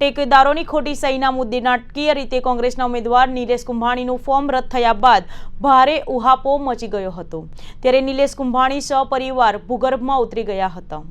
ટેકેદારોની ખોટી સહીના મુદ્દે નાટકીય રીતે કોંગ્રેસના ઉમેદવાર નિલેશ કુંભાણીનું ફોર્મ રદ થયા બાદ ભારે ઉહાપો મચી ગયો હતો. ત્યારે નિલેશ કુંભાણી સપરિવાર ભૂગર્ભમાં ઉતરી ગયા હતા.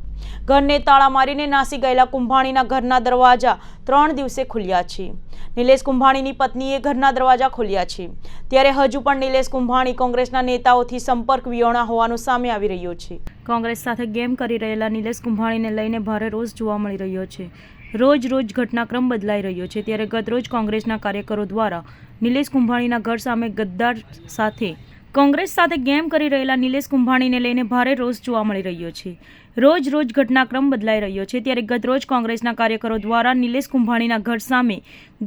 ઘરને તાળા મારીને નાસી ગયેલા કુંભાણીના ઘરના દરવાજા ત્રણ દિવસે ખુલ્યા છે. નિલેશ કુંભાણીની પત્નીએ ઘરના દરવાજા ખોલ્યા છે. ત્યારે હજુ પણ નિલેશ કુંભાણી કોંગ્રેસના નેતાઓથી સંપર્ક વિયોણા હોવાનું સામે આવી રહ્યો છે. કોંગ્રેસ સાથે ગેમ કરી રહેલા નિલેશ કુંભાણીને લઈને ભારે રોષ જોવા મળી રહ્યો છે. રોજ રોજ ઘટનાક્રમ બદલાઈ રહ્યો છે. ત્યારે ગતરોજ કોંગ્રેસના કાર્યકરો દ્વારા નિલેશ કુંભાણીના ઘર સામે ગદ્દાર સાથે કોંગ્રેસ સાથે ગેમ કરી રહેલા નિલેશ કુંભાણીને લઈને ભારે રોષ જોવા મળી રહ્યો છે. રોજ રોજ ઘટનાક્રમ બદલાઈ રહ્યો છે. ત્યારે ગતરોજ કોંગ્રેસના કાર્યકરો દ્વારા નિલેશ કુંભાણીના ઘર સામે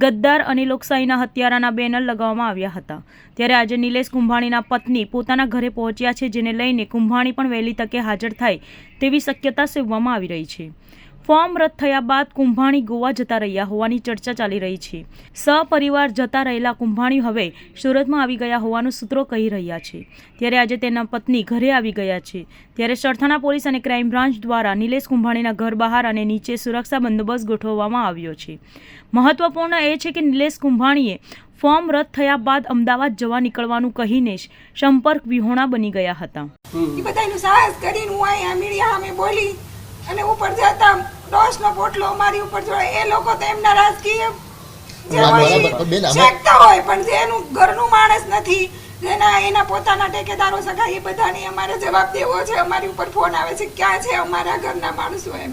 ગદ્દાર અને લોકશાહીના હત્યારાના બેનર લગાવવામાં આવ્યા હતા. ત્યારે આજે નિલેશ કુંભાણીના પત્ની પોતાના ઘરે પહોંચ્યા છે, જેને લઈને કુંભાણી પણ વહેલી તકે હાજર થાય તેવી શક્યતા સેવવામાં આવી રહી છે. ફોર્મ રદ થયા બાદ કુંભાણી ગોવા જતા રહ્યા હોવાની ચર્ચા ચાલી રહી છે. સપરિવાર જતા રહેલા કુંભાણી હવે સુરતમાં આવી ગયા હોવાનું સૂત્રો કહી રહ્યા છે. ત્યારે આજે તેના પત્ની ઘરે આવી ગયા છે. ત્યારે સરથાણા પોલીસ અને ક્રાઇમ બ્રાન્ચ દ્વારા નિલેશ કુંભાણીના ઘર બહાર અને નીચે સુરક્ષા બંદોબસ્ત ગોઠવવામાં આવ્યો છે. મહત્વપૂર્ણ એ છે કે નિલેશ કુંભાણીએ ફોર્મ રદ થયા બાદ અમદાવાદ જવા નીકળવાનું કહીને જ સંપર્ક વિહોણા બની ગયા હતા. એ બધાનું સાહસ કરીને હું અહીંયા મીડિયા અમે બોલી અને ઉપર જતા ડોસનો પોટલો અમારી ઉપર જોડે એ લોકો તો એમના રાજકીય જે હોય. પણ બેન, હોય પણ જે એનું ઘરનું માણસ નથી જેના એના પોતાના ટેકેદારો સગા એ બધાને અમારે જવાબ દેવો છે. અમારી ઉપર ફોન આવે છે ક્યાં છે અમારા ઘરના માણસો એમ?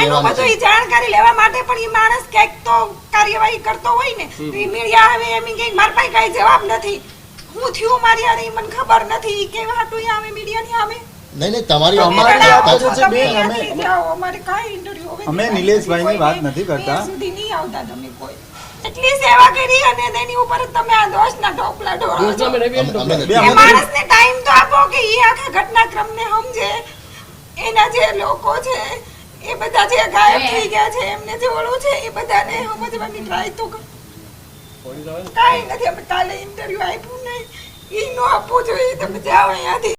એનું બધું એ જાણકારી લેવા માટે પણ એ માણસ ક્યાંક તો કાર્યવાહી કરતો હોય ને તો ઈ મીડિયા આવે એમ કે મારા પાસે કાંઈ જવાબ નથી. હું થયું મારી હારે મને ખબર નથી. કેવા હતું આવે મીડિયાની આવે. નહીં નહીં તમારી અમે- નિલેશભાઈની વાત નથી કરતા. સુધી આવતા તમે કોઈ. એટલી સેવા કરી અને તેની ઉપર તમે આ દોષના ઢોકલા ઢોળો છો. અમે- અમે બે નથી. માણસને ટાઈમ તો આપો કે એ આખા ઘટનાક્રમને સમજે. એના જે લોકો છે એ બધા જે ગાયબ થઈ ગયા છે એમને જે ઓળું છે એ બધાને સમજવાની ટ્રાય તો કરો. કાંઈ નથી અમે કાલે ઇન્ટરવ્યુ આપ્યું ને એ નો આપવું જોઈએ તમે જાઓ અહીંયાથી.